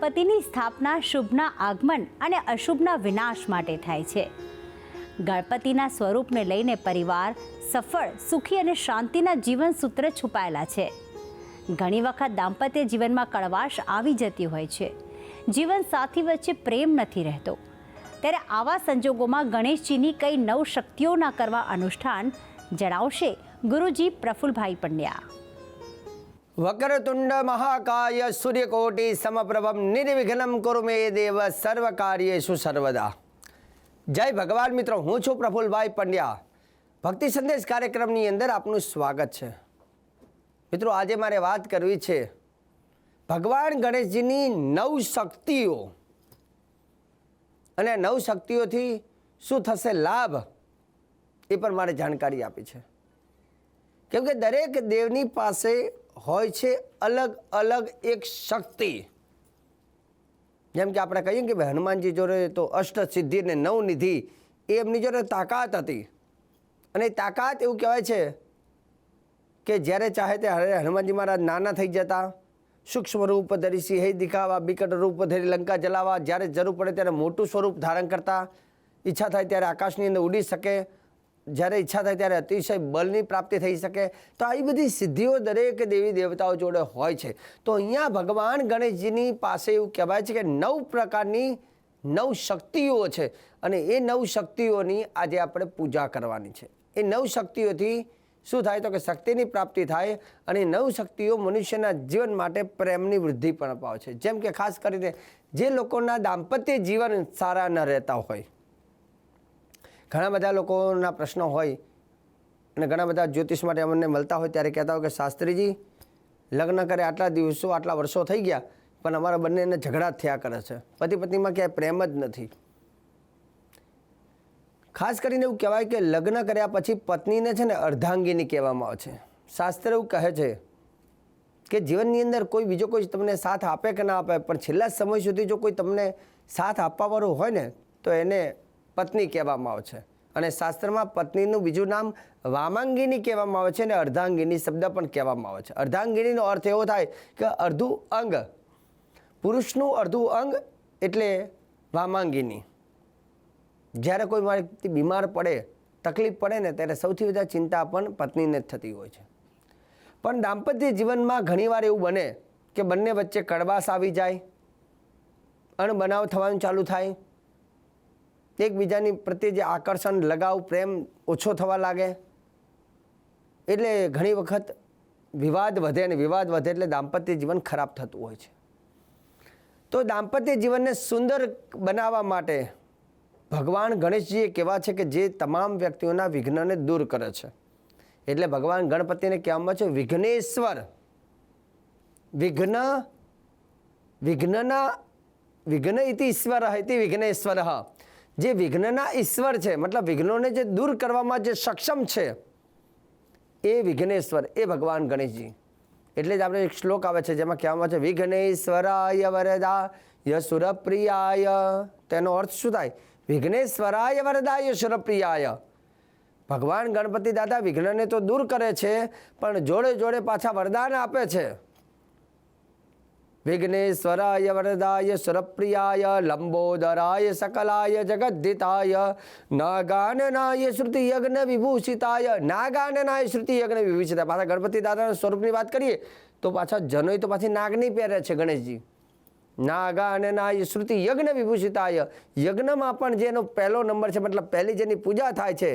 ગણપતિની સ્થાપના શુભના આગમન અને અશુભના વિનાશ માટે થાય છે. ગણપતિના સ્વરૂપને લઈને પરિવાર સફળ, સુખી અને શાંતિના જીવન સૂત્ર છુપાયેલા છે. ઘણી વખત દાંપત્ય જીવનમાં કડવાશ આવી જતી હોય છે. જીવન સાથી વચ્ચે પ્રેમ નથી રહેતો. ત્યારે આવા સંજોગોમાં ગણેશજીની કઈ નવ શક્તિઓના કરવા અનુષ્ઠાન જણાવશે ગુરુજી પ્રફુલભાઈ પંડ્યા. વક્રતુંડ મહાકાય સૂર્યકોટિ સમપ્રભમ નિર્વિઘ્નમ કુરુ મે દેવ સર્વ કાર્યેશુ સર્વદા જય ભગવાન મિત્રો હું છું પ્રફુલભાઈ પંડ્યા ભક્તિ સંદેશ કાર્યક્રમની અંદર આપનું સ્વાગત છે મિત્રો આજે મારે વાત કરવી છે ભગવાન ગણેશજીની નવ શક્તિઓ અને નવ શક્તિઓથી શું થશે લાભ એ પણ મારે જાણકારી આપી છે કેમ કે દરેક દેવની પાસે હોય છે અલગ અલગ એક શક્તિ. જેમ કે આપણે કહીએ કે ભાઈ હનુમાનજી જોડે તો અષ્ટ સિદ્ધિ ને નવનિધિ એ એમની જોડે તાકાત હતી. અને તાકાત એવું કહેવાય છે કે જ્યારે ચાહે ત્યારે હનુમાનજી મહારાજ નાના થઈ જતા, સૂક્ષ્મ રૂપ ધરી સિંહ દિખાવા, બિકટ રૂપ ધરી લંકા જલાવા, જ્યારે જરૂર પડે ત્યારે મોટું સ્વરૂપ ધારણ કરતા, ઈચ્છા થાય ત્યારે આકાશની અંદર ઉડી શકે જ્યારે ઈચ્છા થાય ત્યારે અતિશય બળની પ્રાપ્તિ થઈ શકે. તો આવી બધી સિદ્ધિઓ દરેક દેવી દેવતાઓ જોડે હોય છે. તો અહીંયા ભગવાન ગણેશજીની પાસે એવું કહેવાય છે કે નવ પ્રકારની નવ શક્તિઓ છે. અને એ નવ શક્તિઓની આજે આપણે પૂજા કરવાની છે. એ નવ શક્તિઓથી શું થાય? તો કે શક્તિની પ્રાપ્તિ થાય અને નવ શક્તિઓ મનુષ્યના જીવન માટે પ્રેમની વૃદ્ધિ પણ અપાવે છે. જેમ કે ખાસ કરીને જે લોકોના દાંપત્ય જીવન સારા ન રહેતા હોય ઘણા બધા લોકોના પ્રશ્નો હોય અને ઘણા બધા જ્યોતિષ માટે અમને મળતા હોય ત્યારે કહેતા હોય કે શાસ્ત્રીજી, લગ્ન કરે આટલા દિવસો, આટલા વર્ષો થઈ ગયા, પણ અમારા બંનેને ઝઘડા થયા કરે છે. પતિ પત્નીમાં ક્યાંય પ્રેમ જ નથી. ખાસ કરીને એવું કહેવાય કે લગ્ન કર્યા પછી પત્નીને છે ને અર્ધાંગીની કહેવામાં આવે છે. શાસ્ત્ર એવું કહે છે કે જીવનની અંદર કોઈ બીજો કોઈ તમને સાથ આપે કે ના આપે, પણ છેલ્લા સમય સુધી જો કોઈ તમને સાથ આપવાવાળું હોય ને, તો એને પત્ની કહેવામાં આવે છે. અને શાસ્ત્રમાં પત્નીનું બીજું નામ વામાંગીની કહેવામાં આવે છે અને અર્ધાંગીની શબ્દ પણ કહેવામાં આવે છે. અર્ધાંગીનીનો અર્થ એવો થાય કે અર્ધું અંગ. પુરુષનું અર્ધું અંગ એટલે વામાંગીની. જ્યારે કોઈ વ્યક્તિ બીમાર પડે, તકલીફ પડે ને, ત્યારે સૌથી વધારે ચિંતા પણ પત્નીને જ થતી હોય છે. પણ દાંપત્ય જીવનમાં ઘણીવાર એવું બને કે બંને વચ્ચે કડવાશ આવી જાય, અણબનાવ થવાનું ચાલુ થાય એકબીજાની પ્રત્યે જે આકર્ષણ, લગાવ, પ્રેમ ઓછો થવા લાગે. એટલે ઘણી વખત વિવાદ વધે અને વિવાદ વધે એટલે દાંપત્ય જીવન ખરાબ થતું હોય છે. તો દાંપત્ય જીવનને સુંદર બનાવવા માટે ભગવાન ગણેશજી એ કહેવા છે કે જે તમામ વ્યક્તિઓના વિઘ્નને દૂર કરે છે. એટલે ભગવાન ગણપતિને કહેવામાં છે વિઘ્નેશ્વર. વિઘ્ન, વિઘ્નના, વિઘ્ન ઇતિ ઈશ્વર ઇતિ વિઘ્નેશ્વર. જે વિઘ્નના ઈશ્વર છે, મતલબ વિઘ્નોને જે દૂર કરવામાં જે સક્ષમ છે, એ વિઘ્નેશ્વર, એ ભગવાન ગણેશજી. એટલે જ આપણે એક શ્લોક આવે છે જેમાં કહેવામાં છે, વિઘ્નેશ્વરાય વરદા યસુરપ્રિયાય તેનો અર્થ શું થાય? વિઘ્નેશ્વરાય વરદાય સુરપ્રિયાય. ભગવાન ગણપતિ દાદા વિઘ્નને તો દૂર કરે છે, પણ જોડે જોડે પાછા વરદાન આપે છે. વિઘ્નેશ્વરાય વરદાય સુરપ્રિયાય લંબોદરાય સકલાય જગદ્ધિતાય નાગાનનાય શ્રુતિ યજ્ઞ વિભૂષિતાય નાગાનનાય શ્રુતિ યજ્ઞ વિભૂષિતાય પાછા ગણપતિ દાદાના સ્વરૂપની વાત કરીએ, તો પાછા જનોય તો પાછી નાગની પહેરે છે ગણેશજી. નાગાનનાય શ્રુતિ યજ્ઞ વિભૂષિતાય, યજ્ઞમાં પણ જેનો પહેલો નંબર છે, મતલબ પહેલી જેની પૂજા થાય છે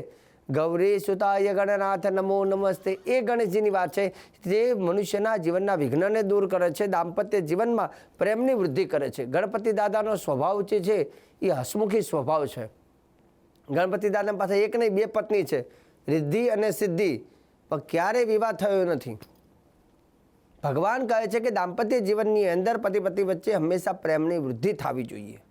ગૌરી સુતાય ગણનાથ, નમો નમસ્તે. એ ગણેશજીની વાત છે જે મનુષ્યના જીવનના વિઘ્નને દૂર કરે છે, દાંપત્ય જીવનમાં પ્રેમની વૃદ્ધિ કરે છે. ગણપતિ દાદાનો સ્વભાવ જે છે એ હસમુખી સ્વભાવ છે. ગણપતિ દાદા પાસે એક નહીં, બે પત્ની છે. રિદ્ધિ અને સિદ્ધિ. પણ ક્યારેય વિવાહ થયો નથી. ભગવાન કહે છે કે દાંપત્ય જીવનની અંદર પતિ પતિ વચ્ચે હંમેશા પ્રેમની વૃદ્ધિ થવી જોઈએ.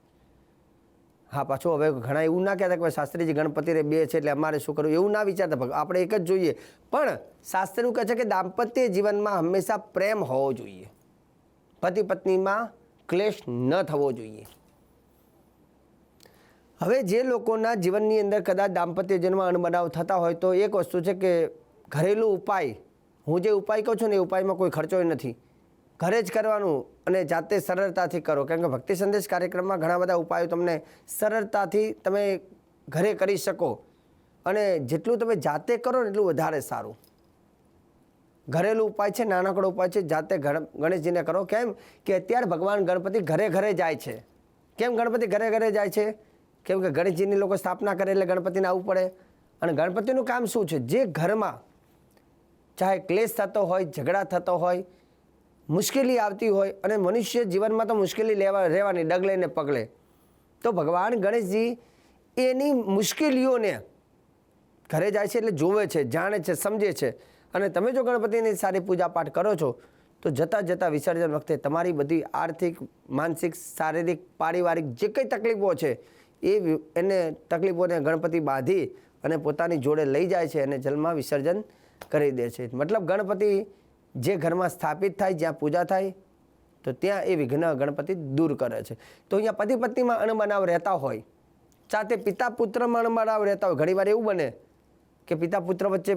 હા, પાછું હવે ઘણા એવું ના કહેતા કે શાસ્ત્રીજી, ગણપતિ રે બે છે એટલે અમારે શું કરવું? એવું ના વિચારતા ભગ આપણે એક જ જોઈએ. પણ શાસ્ત્ર કહે છે કે દાંપત્ય જીવનમાં હંમેશા પ્રેમ હોવો જોઈએ. પતિ પત્નીમાં ક્લેશ ન થવો જોઈએ. હવે જે લોકોના જીવનની અંદર કદાચ દાંપત્ય જીવનમાં અણબનાવ થતા હોય તો એક વસ્તુ છે કે ઘરેલું ઉપાય, હું જે ઉપાય કહું છું ને એ ઉપાયમાં કોઈ ખર્ચો નથી. ઘરે જ કરવાનું અને જાતે સરળતાથી કરો. કેમ કે ભક્તિ સંદેશ કાર્યક્રમમાં ઘણા બધા ઉપાયો તમને સરળતાથી તમે ઘરે કરી શકો. અને જેટલું તમે જાતે કરો ને એટલું વધારે સારું. ઘરેલું ઉપાય છે, નાનકડો ઉપાય છે, જાતે ગણ- ગણેશજીને કરો. કેમ કે અત્યારે ભગવાન ગણપતિ ઘરે ઘરે જાય છે. કેમ ગણપતિ ઘરે ઘરે જાય છે? કેમ કે ગણેશજીની લોકો સ્થાપના કરે એટલે ગણપતિને આવવું પડે. અને ગણપતિનું કામ શું છે? જે ઘરમાં ચાહે ક્લેશ થતો હોય, ઝઘડા થતો હોય મુશ્કેલી આવતી હોય અને મનુષ્ય જીવનમાં તો મુશ્કેલી લેવા રહેવાની ડગલે ને પગલે તો ભગવાન ગણેશજી એની મુશ્કેલીઓને ઘરે જાય છે એટલે જોવે છે, જાણે છે, સમજે છે. અને તમે જો ગણપતિની સારી પૂજાપાઠ કરો છો, તો જતાં જતાં વિસર્જન વખતે તમારી બધી આર્થિક, માનસિક, શારીરિક, પારિવારિક જે કંઈ તકલીફો છે, એ એને તકલીફોને ગણપતિ બાંધી અને પોતાની જોડે લઈ જાય છે અને જલમાં વિસર્જન કરી દે છે. મતલબ ગણપતિ જે ઘરમાં સ્થાપિત થાય, જ્યાં પૂજા થાય, તો ત્યાં એ વિઘ્ન ગણપતિ દૂર કરે છે. તો અહીંયા પતિ પત્નીમાં અણબનાવ રહેતા હોય સાથે પિતા પુત્રમાં અણબનાવ રહેતા હોય, ઘણીવાર એવું બને કે પિતા પુત્ર વચ્ચે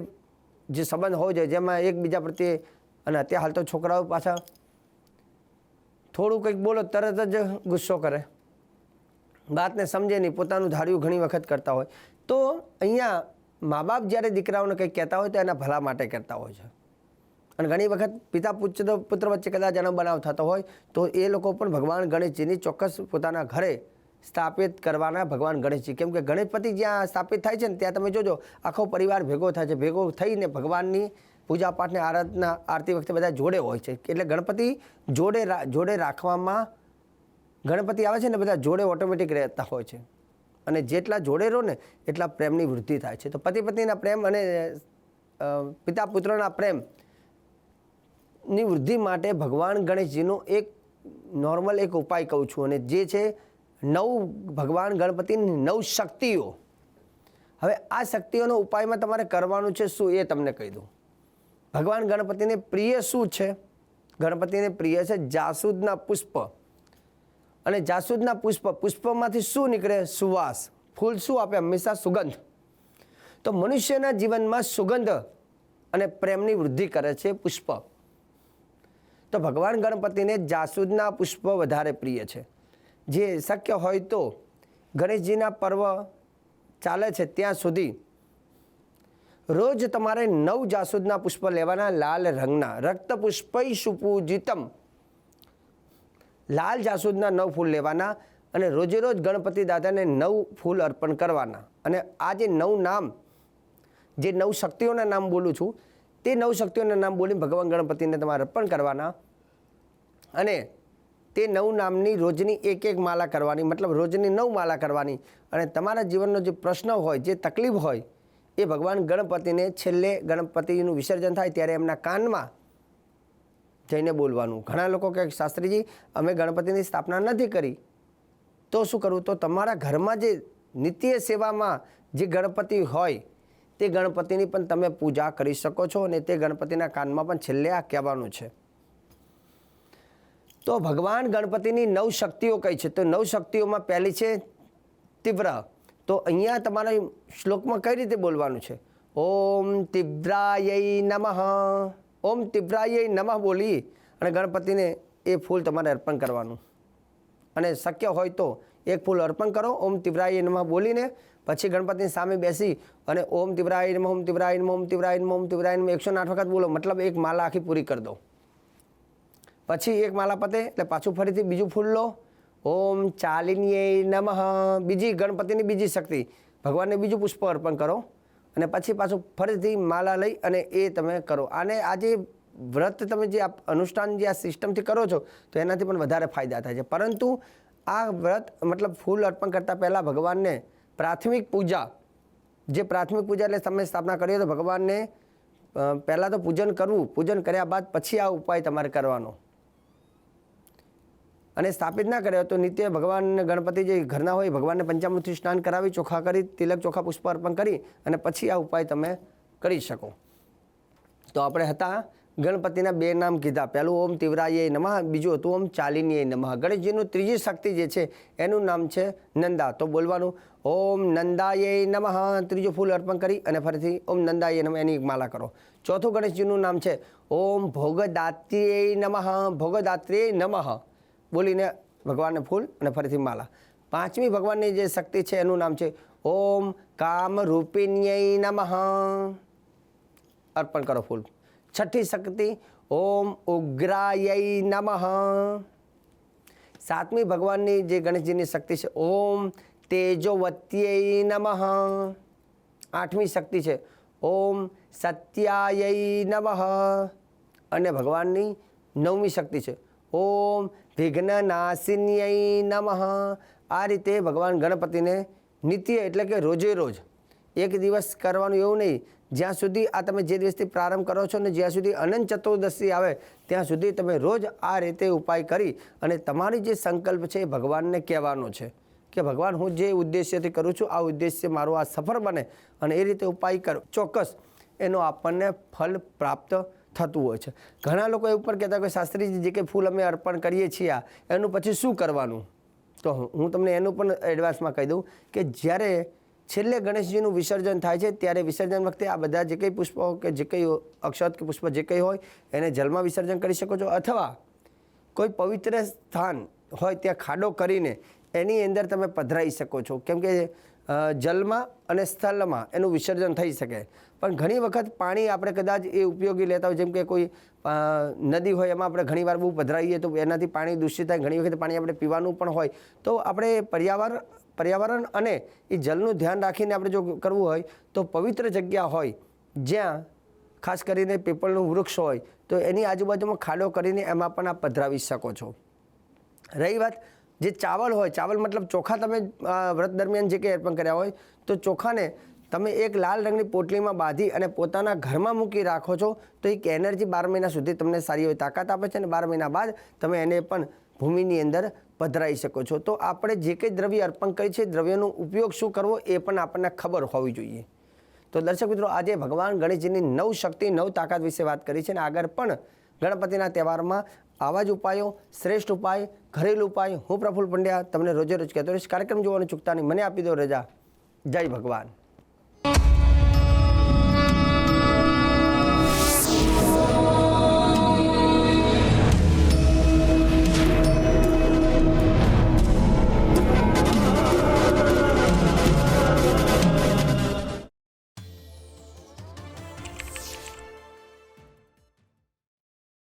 જે સંબંધ હોય છે જેમાં એકબીજા પ્રત્યે અને અત્યારે હાલ તો છોકરાઓ પાછા થોડું કંઈક બોલો, તરત જ ગુસ્સો કરે. વાતને સમજે નહીં, પોતાનું ધાર્યું ઘણી વખત કરતા હોય. તો અહીંયા મા બાપ જ્યારે દીકરાઓને કંઈક કહેતા હોય, તો એના ભલા માટે કહેતા હોય છે. અને ઘણી વખત પિતા પુત્ર પુત્ર વચ્ચે કદાચ જન્મ બનાવ થતો હોય, તો એ લોકો પણ ભગવાન ગણેશજીની ચોક્કસ પોતાના ઘરે સ્થાપિત કરવાના ભગવાન ગણેશજી. કેમ કે ગણેશપતિ જ્યાં સ્થાપિત થાય છે ને, ત્યાં તમે જોજો, આખો પરિવાર ભેગો થાય છે. ભેગો થઈને ભગવાનની પૂજા પાઠને આરાધના, આરતી વખતે બધા જોડે હોય છે. એટલે ગણપતિ જોડે જોડે રાખવામાં ગણપતિ આવે છે ને, બધા જોડે ઓટોમેટિક રહેતા હોય છે. અને જેટલા જોડે રહો ને, એટલા પ્રેમની વૃદ્ધિ થાય છે. તો પતિ પત્નીના પ્રેમ અને પિતા પુત્રના પ્રેમ ની વૃદ્ધિ માટે ભગવાન ગણેશજીનો એક નોર્મલ એક ઉપાય કહું છું અને જે છે નવ ભગવાન ગણપતિની નવ શક્તિઓ. હવે આ શક્તિઓનો ઉપાયમાં તમારે કરવાનું છે શું એ તમને કહી દઉં. ભગવાન ગણપતિને પ્રિય શું છે? ગણપતિને પ્રિય છે જાસૂદના પુષ્પ. અને જાસૂદના પુષ્પ, પુષ્પમાંથી શું નીકળે? સુવાસ. ફૂલ શું આપે? હંમેશા સુગંધ. તો મનુષ્યના જીવનમાં સુગંધ અને પ્રેમની વૃદ્ધિ કરે છે પુષ્પ. તો ભગવાન ગણપતિને જાસૂદના પુષ્પ વધારે પ્રિય છે. જે શક્ય હોય તો ગણેશજીના પર્વ ચાલે છે ત્યાં સુધી રોજ તમારે નવ જાસૂદના પુષ્પ લેવાના લાલ રંગના. રક્ત પુષ્પય સુપૂજિતમ. લાલ જાસૂદના નવ ફૂલ લેવાના અને રોજે રોજ ગણપતિ દાદાને નવ ફૂલ અર્પણ કરવાના. અને આ જે નવ નામ, જે નવ શક્તિઓના નામ બોલું છું તે નવ શક્તિઓના નામ બોલીને ભગવાન ગણપતિને તમારે અર્પણ કરવાના. અને તે નવ નામની રોજની એક એક માલા કરવાની, મતલબ રોજની નવ માલા કરવાની. અને તમારા જીવનનો જે પ્રશ્ન હોય, જે તકલીફ હોય, એ ભગવાન ગણપતિને છેલ્લે ગણપતિનું વિસર્જન થાય ત્યારે એમના કાનમાં જઈને બોલવાનું. ઘણા લોકો કહે શાસ્ત્રીજી, અમે ગણપતિની સ્થાપના નથી કરી. તો શું કરવું તો તમારા ઘરમાં જે નિત્ય સેવામાં જે ગણપતિ હોય તે ગણપતિની પણ તમે પૂજા કરી શકો છો અને તે ગણપતિના કાનમાં પણ છેલ્લે આ કહેવાનું છે. તો ભગવાન ગણપતિની નવ શક્તિઓ કઈ છે. તો નવ શક્તિઓમાં પહેલી છે તીવ્ર. તો અહીંયા તમારા શ્લોકમાં કઈ રીતે બોલવાનું છે? ઓમ તીવ્રાય નમઃ. ઓમ તીવ્રાય નમઃ બોલી અને ગણપતિને એ ફૂલ તમારે અર્પણ કરવાનું. અને શક્ય હોય તો એક ફૂલ અર્પણ કરો. ઓમ તીવ્રાય નમઃ બોલીને પછી ગણપતિની સામે બેસી અને ઓમ તીવ્રાય ઓમ તીવ્રાય ઓમ તીવ્રાય ઓમ તીવ્રાય એકસો આઠ વખત બોલો. મતલબ એક માલા આખી પૂરી કરી દો પછી એક માલા પતે, એટલે પાછું ફરીથી બીજું ફૂલ લો. ઓમ ચાલિનીય નમઃ. બીજી ગણપતિની બીજી શક્તિ. ભગવાનને બીજું પુષ્પ અર્પણ કરો અને પછી પાછું ફરીથી માલા લઈ અને એ તમે કરો. અને આ જે વ્રત તમે જે આ અનુષ્ઠાન જે આ સિસ્ટમથી કરો છો, તો એનાથી પણ વધારે ફાયદા થાય છે. પરંતુ આ વ્રત, મતલબ ફૂલ અર્પણ કરતાં પહેલાં ભગવાનને પ્રાથમિક પૂજા, જે પ્રાથમિક પૂજા એટલે તમે સ્થાપના કરી હોય તો ભગવાનને પહેલાં તો પૂજન કરવું, પૂજન કર્યા બાદ પછી આ ઉપાય તમારે કરવાનો. અને સ્થાપિત ના કર્યો તો નિત્ય ભગવાનને ગણપતિ જે ઘરના હોય ભગવાનને પંચામૃતથી સ્નાન કરાવી, ચોખા કરી, તિલક ચોખા પુષ્પ અર્પણ કરી અને પછી આ ઉપાય તમે કરી શકો. તો આપણે હતા ગણપતિના બે નામ કીધા. પહેલું ઓમ તિવરાય નમઃ, બીજું હતું ઓમ ચાલિનીય નમઃ. ગણેશજીનું ત્રીજી શક્તિ જે છે, એનું નામ છે નંદા. તો બોલવાનું, ઓમ નંદાય નમઃ. ત્રીજું ફૂલ અર્પણ કરી અને ફરીથી ઓમ નંદાય નમઃ, એની માલા કરો. ચોથું ગણેશજીનું નામ છે, ઓમ ભોગદાત્રીય નમઃ. ભોગદાત્રીય નમઃ. બોલીને ભગવાનને ફૂલ અને ફરીથી માલા. પાંચમી ભગવાનની જે શક્તિ છે, એનું નામ છે, ઓમ કામરૂપિણ્ય નમઃ. અર્પણ કરો ફૂલ. છઠ્ઠી શક્તિ ઓમ ઉગ્રાય નમઃ સાતમી ભગવાનની જે ગણેશજીની શક્તિ છે ઓમ તેજોવત્યય નમઃ આઠમી શક્તિ છે ઓમ સત્યાય નમઃ અને ભગવાનની નવમી શક્તિ છે ઓમ વિઘ્નનાશિન્યય નમઃ આ રીતે ભગવાન ગણપતિને નિત્ય એટલે કે રોજે રોજ એક દિવસ કરવાનું એવું નહીં જ્યાં સુધી આ તમે જે દિવસથી પ્રારંભ કરો છો ને જ્યાં સુધી અનંત ચતુર્દશી આવે, ત્યાં સુધી તમે રોજ આ રીતે ઉપાય કરી અને તમારી જે સંકલ્પ છે એ ભગવાનને કહેવાનો છે કે ભગવાન, હું જે ઉદ્દેશ્યથી કરું છું, આ ઉદ્દેશ્ય મારું આ સફળ બને અને એ રીતે ઉપાય કરો. ચોક્કસ એનો આપણને ફલ પ્રાપ્ત થતું હોય છે. ઘણા લોકો એવું પણ કહેતા કે શાસ્ત્રીજી જે કંઈ ફૂલ અમે અર્પણ કરીએ છીએ એનું પછી શું કરવાનું? તો હું તમને એનું પણ એડવાન્સમાં કહી દઉં કે જ્યારે છેલ્લે ગણેશજીનું વિસર્જન થાય છે, ત્યારે વિસર્જન વખતે આ બધા જે કંઈ પુષ્પો કે જે કંઈ અક્ષત કે પુષ્પ જે કંઈ હોય, એને જલમાં વિસર્જન કરી શકો છો. અથવા કોઈ પવિત્ર સ્થાન હોય ત્યાં ખાડો કરીને એની અંદર તમે પધરાઈ શકો છો. કેમ કે જલમાં અને સ્થળમાં એનું વિસર્જન થઈ શકે. પણ ઘણી વખત પાણી આપણે કદાચ એ ઉપયોગી લેતા હોય, જેમ કે કોઈ નદી હોય, એમાં આપણે ઘણીવાર બહુ પધરાઈએ તો એનાથી પાણી દૂષિત થાય. ઘણી વખત પાણી આપણે પીવાનું પણ હોય. તો આપણે પર્યાવરણ પર્યાવરણ અને એ જલનું ધ્યાન રાખીને આપણે જો કરવું હોય, તો પવિત્ર જગ્યા હોય, જ્યાં ખાસ કરીને પીપળનું વૃક્ષ હોય, તો એની આજુબાજુમાં ખાડો કરીને એમાં પણ આપ પધરાવી શકો છો. રહી વાત જે ચાવલ હોય, ચાવલ મતલબ ચોખા તમે વ્રત દરમિયાન જે કંઈ અર્પણ કર્યા હોય, તો ચોખાને તમે એક લાલ રંગની પોટલીમાં બાંધી અને પોતાના ઘરમાં મૂકી રાખો છો, તો એક એનર્જી બાર મહિના સુધી તમને સારી એવી તાકાત આપે છે અને બાર મહિના બાદ તમે એને પણ ભૂમિની અંદર પધરાઈ શકો છો. તો આપણે જે કંઈ દ્રવ્ય અર્પણ કરી છે, દ્રવ્યનો ઉપયોગ શું કરવો એ પણ આપણને ખબર હોવી જોઈએ. તો દર્શક મિત્રો, આજે ભગવાન ગણેશજીની નવ શક્તિ, નવ તાકાત વિશે વાત કરી છે અને આગળ પણ ગણપતિના તહેવારમાં આવા જ ઉપાયો, શ્રેષ્ઠ ઉપાય, ઘરેલું ઉપાય. હું પ્રફુલ્લ પંડ્યા, તમને રોજે રોજ કહેતો રહીશ, કાર્યક્રમ જોવાનું ચૂકતા નહીં. મને આપી દો રજા. જય ભગવાન.